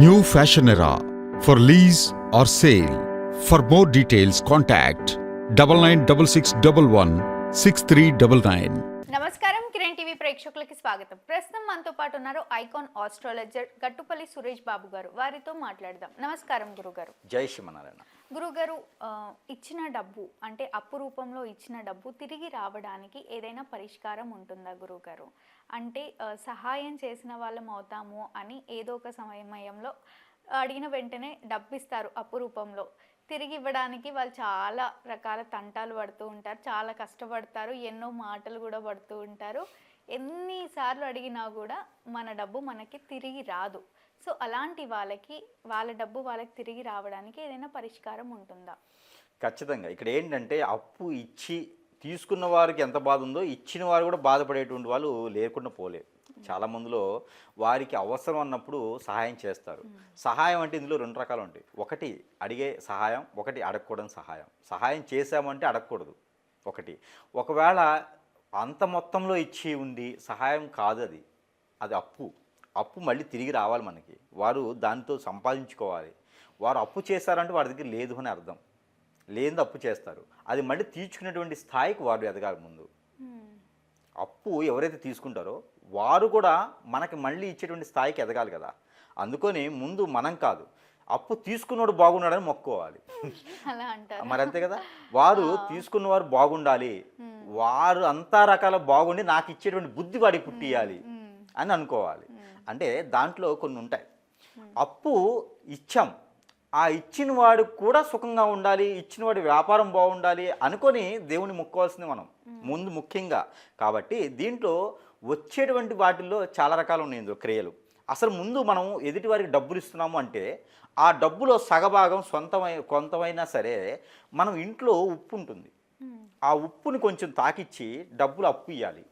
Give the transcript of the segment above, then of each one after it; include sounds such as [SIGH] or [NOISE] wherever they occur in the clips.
New fashion era for lease or sale for more details contact double nine double six double one six three double nine నమస్కారం Kiran TV ప్రేక్షకులకి స్వాగతం. ప్రస్తుతం మనతో పాటు ఉన్నారు icon astrologer Gattupalli Suresh Babu గారు. వారితో మాట్లాడదాం. నమస్కారం గురుగారు. జై శ్రీమనారాయణ గురుగారు ఇచ్చిన డబ్బు అంటే అప్పు రూపంలో ఇచ్చిన డబ్బు తిరిగి రావడానికి ఏదైనా పరిష్కారం ఉంటుందా గురుగారు? అంటే సహాయం చేసిన వాళ్ళం అవుతాము అని ఏదో ఒక సమయంలో అడిగిన వెంటనే డబ్బు ఇస్తారు అప్పు రూపంలో. తిరిగి ఇవ్వడానికి వాళ్ళు చాలా రకాల తంటాలు పడుతూ ఉంటారు చాలా కష్టపడతారు ఎన్నో మాటలు కూడా పడుతూ ఉంటారు. ఎన్నిసార్లు అడిగినా కూడా మన డబ్బు మనకి తిరిగి రాదు. సో అలాంటి వాళ్ళకి వాళ్ళ డబ్బు వాళ్ళకి తిరిగి రావడానికి ఏదైనా పరిష్కారం ఉంటుందా? ఖచ్చితంగా. ఇక్కడ ఏంటంటే అప్పు ఇచ్చి తీసుకున్న వారికి ఎంత బాధ ఉందో ఇచ్చిన వారు కూడా బాధపడేటువంటి వాళ్ళు లేకుండా పోలే. చాలా మందిలో వారికి అవసరం అన్నప్పుడు సహాయం చేస్తారు. సహాయం అంటే ఇందులో రెండు రకాలు ఉంటాయి. ఒకటి అడిగే సహాయం ఒకటి అడగకూడని సహాయం. సహాయం చేశామంటే అడగకూడదు. ఒకటి ఒకవేళ అంత మొత్తంలో ఇచ్చి ఉంది సహాయం కాదు అది అది అప్పు. అప్పు మళ్ళీ తిరిగి రావాలి మనకి. వారు దానితో సంపాదించుకోవాలి. వారు అప్పు చేశారంటే వారి దగ్గర లేదు అని అర్థం. లేనిది అప్పు చేస్తారు. అది మళ్ళీ తీర్చుకునేటువంటి స్థాయికి వారు ఎదగాలి ముందు. అప్పు ఎవరైతే తీసుకుంటారో వారు కూడా మనకి మళ్ళీ ఇచ్చేటువంటి స్థాయికి ఎదగాలి కదా. అందుకని ముందు మనం కాదు. అప్పు తీసుకున్నోడు బాగున్నాడని మొక్కుకోవాలి. [LAUGHS] మరి అంతే కదా. వారు తీసుకున్న వారు బాగుండాలి. వారు అంతా రకాల బాగుండి నాకు ఇచ్చేటువంటి బుద్ధి వాడికి పుట్టియాలి అని అనుకోవాలి. అంటే దాంట్లో కొన్ని ఉంటాయి. అప్పు ఇచ్చాం. ఆ ఇచ్చిన వాడు కూడా సుఖంగా ఉండాలి ఇచ్చిన వాడి వ్యాపారం బాగుండాలి అనుకొని దేవుని మొక్కోవాల్సింది మనం. ముందు ముఖ్యంగా. కాబట్టి దీంట్లో వచ్చేటువంటి వాటిల్లో చాలా రకాలు ఉన్నాయి ఇందులో క్రియలు. అసలు ముందు మనం ఎదుటి వారికి డబ్బులు ఇస్తున్నాము అంటే ఆ డబ్బులో సగభాగం సొంతమై కొంతమైనా సరే మనం ఇంట్లో ఉప్పు ఉంటుంది. ఆ ఉప్పుని కొంచెం తాకిచ్చి డబ్బులు అప్పు ఇవ్వాలి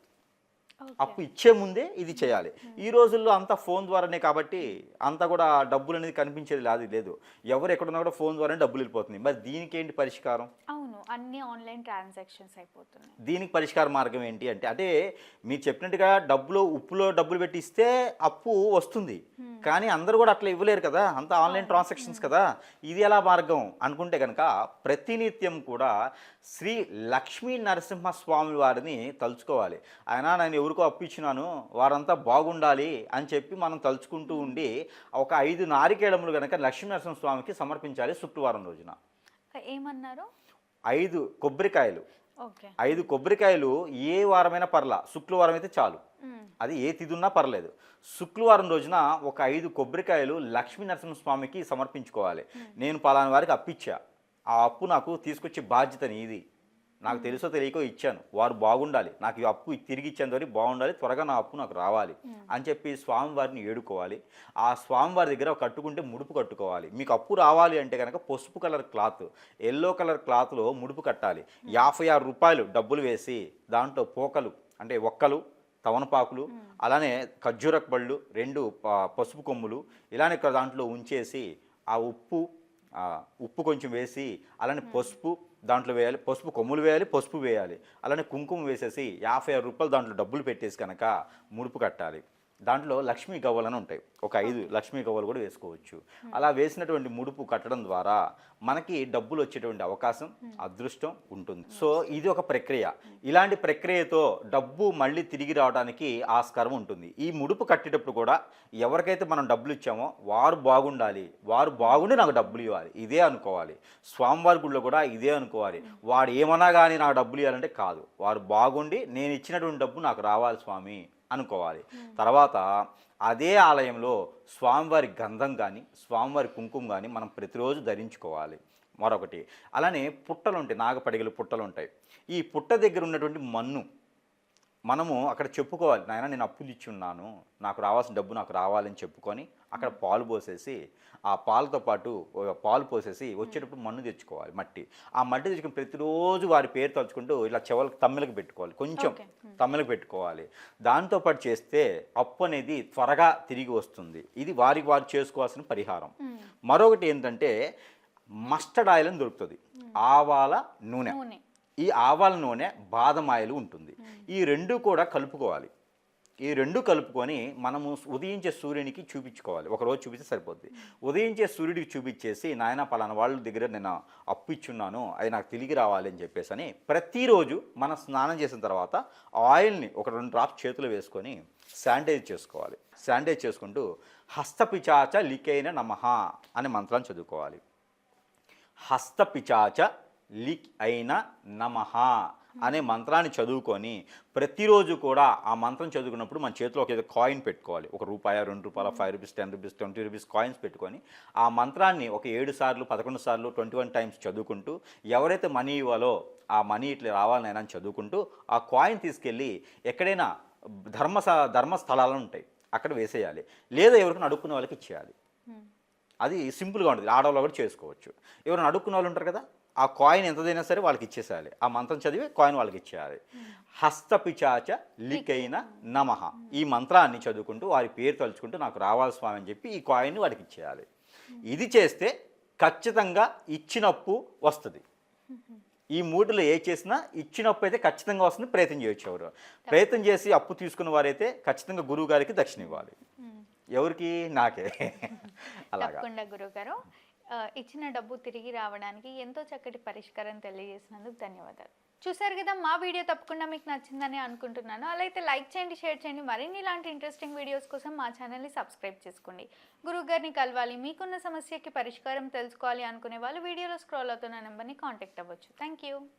అప్పు ఇచ్చే ముందే ఇది చేయాలి. ఈ రోజుల్లో అంతా ఫోన్ ద్వారానే కాబట్టి అంతా కూడా డబ్బులు అనేది కనిపించేది లేదు లేదు. ఎవరు ఎక్కడున్నా కూడా ఫోన్ ద్వారానే డబ్బులు వెళ్ళిపోతుంది మరి దీనికి ఏంటి పరిష్కారం? అవును అన్ని ఆన్లైన్ ట్రాన్సాక్షన్స్ అయిపోతున్నాయి. దీనికి పరిష్కార మార్గం ఏంటి అంటే అంటే మీరు చెప్పినట్టుగా డబ్బులో ఉప్పులో డబ్బులు పెట్టి ఇస్తే అప్పు వస్తుంది. కానీ అందరూ కూడా అట్లా ఇవ్వలేరు కదా. అంతా ఆన్లైన్ ట్రాన్సాక్షన్స్ కదా. ఇది ఎలా మార్గం? అనుకుంటే కనుక ప్రతినిత్యం కూడా శ్రీ లక్ష్మీ నరసింహస్వామి వారిని తలుచుకోవాలి. ఆయన నేను ఎవరికో అప్పు ఇచ్చినాను వారంతా బాగుండాలి అని చెప్పి మనం తలుచుకుంటూ ఉండి ఒక ఐదు నారికేళములు కనుక లక్ష్మీ నరసింహస్వామికి సమర్పించాలి శుక్రవారం రోజున. ఏమన్నారు? ఐదు కొబ్బరికాయలు. ఐదు కొబ్బరికాయలు ఏ వారమైనా పర్లా. శుక్రవారం అయితే చాలు. అది ఏ తిథి ఉన్నా పర్లేదు. శుక్రవారం రోజున ఒక ఐదు కొబ్బరికాయలు లక్ష్మీ నరసింహస్వామికి సమర్పించుకోవాలి. నేను పలానా వారికి అప్పిచ్చా. ఆ అప్పు నాకు తీసుకొచ్చే బాధ్యత నీది. నాకు తెలుసో తెలియకో ఇచ్చాను. వారు బాగుండాలి. నాకు ఈ అప్పు తిరిగి ఇచ్చేంత వరకు బాగుండాలి. త్వరగా నా అప్పు నాకు రావాలి అని చెప్పి స్వామివారిని ఏడుకోవాలి. ఆ స్వామివారి దగ్గర కట్టుకుంటే ముడుపు కట్టుకోవాలి. మీకు అప్పు రావాలి అంటే కనుక పసుపు కలర్ క్లాత్ ఎల్లో కలర్ క్లాత్లో ముడుపు కట్టాలి. యాభై ఆరు రూపాయలు డబ్బులు వేసి దాంట్లో పోకలు అంటే ఒక్కలు తవనపాకులు అలానే ఖర్జూరక బళ్ళు రెండు పసుపు కొమ్ములు ఇలానే దాంట్లో ఉంచేసి ఆ ఉప్పు ఉప్పు కొంచెం వేసి అలానే పసుపు దాంట్లో వేయాలి పసుపు కొమ్ములు వేయాలి పసుపు వేయాలి. అలానే కుంకుమ వేసేసి యాభై ఆరు రూపాయలు దాంట్లో డబ్బులు పెట్టేసి కనుక ముడుపు కట్టాలి. దాంట్లో లక్ష్మీ గవ్వలను ఉంటాయి. ఒక ఐదు లక్ష్మీ గవ్వలు కూడా వేసుకోవచ్చు. అలా వేసినటువంటి ముడుపు కట్టడం ద్వారా మనకి డబ్బులు వచ్చేటువంటి అవకాశం అదృష్టం ఉంటుంది. సో ఇది ఒక ప్రక్రియ. ఇలాంటి ప్రక్రియతో డబ్బు మళ్ళీ తిరిగి రావడానికి ఆస్కారం ఉంటుంది. ఈ ముడుపు కట్టేటప్పుడు కూడా ఎవరికైతే మనం డబ్బులు ఇచ్చామో వారు బాగుండాలి. వారు బాగుండి నాకు డబ్బులు ఇవ్వాలి. ఇదే అనుకోవాలి. స్వామివారి గుడిలో కూడా ఇదే అనుకోవాలి. వాడు ఏమన్నా కానీ నాకు డబ్బులు ఇవ్వాలంటే కాదు. వారు బాగుండి నేను ఇచ్చినటువంటి డబ్బు నాకు రావాలి స్వామి. అనుకోవాలి. తర్వాత అదే ఆలయంలో స్వామివారి గంధం కానీ స్వామివారి కుంకుమ కానీ మనం ప్రతిరోజు ధరించుకోవాలి. మరొకటి. అలానే పుట్టలు ఉంటాయి నాగపడిగలు పుట్టలు ఉంటాయి. ఈ పుట్ట దగ్గర ఉన్నటువంటి మన్ను మనము అక్కడ చెప్పుకోవాలి నాయన నేను అప్పులు ఇచ్చి ఉన్నాను నాకు రావాల్సిన డబ్బు నాకు రావాలని చెప్పుకొని అక్కడ పాలు పోసేసి ఆ పాలతో పాటు ఒక పాలు పోసేసి వచ్చేటప్పుడు మన్ను తెచ్చుకోవాలి మట్టి. ఆ మట్టి తెచ్చుకుని ప్రతిరోజు వారి పేరు తలుచుకుంటూ ఇలా చెవులకు తమ్మిలకు పెట్టుకోవాలి కొంచెం. తమ్మిలకు పెట్టుకోవాలి. దాంతోపాటు చేస్తే అప్పు అనేది త్వరగా తిరిగి వస్తుంది. ఇది వారికి వారు చేసుకోవాల్సిన పరిహారం. మరొకటి ఏంటంటే మస్టర్డ్ ఆయిల్ అని దొరుకుతుంది. ఆవాల నూనె. ఈ ఆవాల నూనె బాదం ఆయిల్ ఉంటుంది. ఈ రెండు కూడా కలుపుకోవాలి. ఈ రెండు కలుపుకొని మనము ఉదయించే సూర్యునికి చూపించుకోవాలి. ఒక రోజు చూపిస్తే సరిపోద్ది. ఉదయించే సూర్యుడికి చూపించేసి నాయన పలానా వాళ్ళ దగ్గర నేను అప్పు ఇచ్చున్నాను అది నాకు తిరిగి రావాలి అని చెప్పేసి అని ప్రతిరోజు మనం స్నానం చేసిన తర్వాత ఆయిల్ని ఒక రెండు డ్రాప్స్ చేతులు వేసుకొని శానిటైజ్ చేసుకోవాలి. శానిటైజ్ చేసుకుంటూ హస్తపిచాచ లికైన నమహ అనే మంత్రాన్ని చదువుకోవాలి. హస్తపిచాచ లిక్ అయిన నమః అనే మంత్రాన్ని చదువుకొని ప్రతిరోజు కూడా ఆ మంత్రం చదువుకున్నప్పుడు మన చేతిలో ఒక ఏదో కాయిన్ పెట్టుకోవాలి. ఒక రూపాయ రెండు రూపాయల five rupees ten rupees twenty rupees coins పెట్టుకొని ఆ మంత్రాన్ని ఒక ఏడు సార్లు పదకొండు సార్లు ట్వంటీ వన్ టైమ్స్ చదువుకుంటూ ఎవరైతే మనీ ఇవ్వాలో ఆ మనీ ఇట్లా రావాలని అని చదువుకుంటూ ఆ కాయిన్ తీసుకెళ్ళి ఎక్కడైనా ధర్మ ధర్మస్థలాలు ఉంటాయి. అక్కడ వేసేయాలి. లేదా ఎవరికైనా అడుక్కునే వాళ్ళకి ఇచ్చేయాలి. అది సింపుల్గా ఉంటుంది. ఆడవాళ్ళు కూడా చేసుకోవచ్చు. ఎవరైనా అడుక్కున్న వాళ్ళు ఉంటారు కదా? ఆ కాయిన్ ఎంతదైనా సరే వాళ్ళకి ఇచ్చేసేయాలి. ఆ మంత్రం చదివి కాయిన్ వాళ్ళకి ఇచ్చేయాలి. హస్తపిచాచ లికైన నమః. ఈ మంత్రాన్ని చదువుకుంటూ వారి పేరు తలుచుకుంటూ నాకు రావాలి స్వామి అని చెప్పి ఈ కాయిన్ వాడికి ఇచ్చేయాలి. ఇది చేస్తే ఖచ్చితంగా ఇచ్చినప్పు వస్తుంది. ఈ మూడులో ఏ చేసినా ఇచ్చినప్పు అయితే ఖచ్చితంగా వస్తుంది ప్రయత్నం చేయొచ్చు ఎవరు. ప్రయత్నం చేసి అప్పు తీసుకున్న వారైతే ఖచ్చితంగా గురువు గారికి దక్షిణ ఇవ్వాలి. ఎవరికి? నాకే. అలాగా. గురుగారు ఆ, ఇచ్చిన డబ్బు తిరిగి రావడానికి ఎంతో చక్కటి పరిష్కారం తెలియజేసినందుకు ధన్యవాదాలు. చూసారు కదా మా వీడియో తప్పకుండా మీకు నచ్చిందని అనుకుంటున్నాను. అలా అయితే లైక్ చేయండి షేర్ చేయండి. మరిన్ని ఇలాంటి ఇంట్రెస్టింగ్ వీడియోస్ కోసం మా ఛానల్ని సబ్స్క్రైబ్ చేసుకోండి. గురువు గారిని కలవాలి మీకున్న సమస్యకి పరిష్కారం తెలుసుకోవాలి అనుకునే వాళ్ళు వీడియోలో స్క్రోల్ అవుతున్న నెంబర్ని కాంటాక్ట్ అవ్వచ్చు. Thank you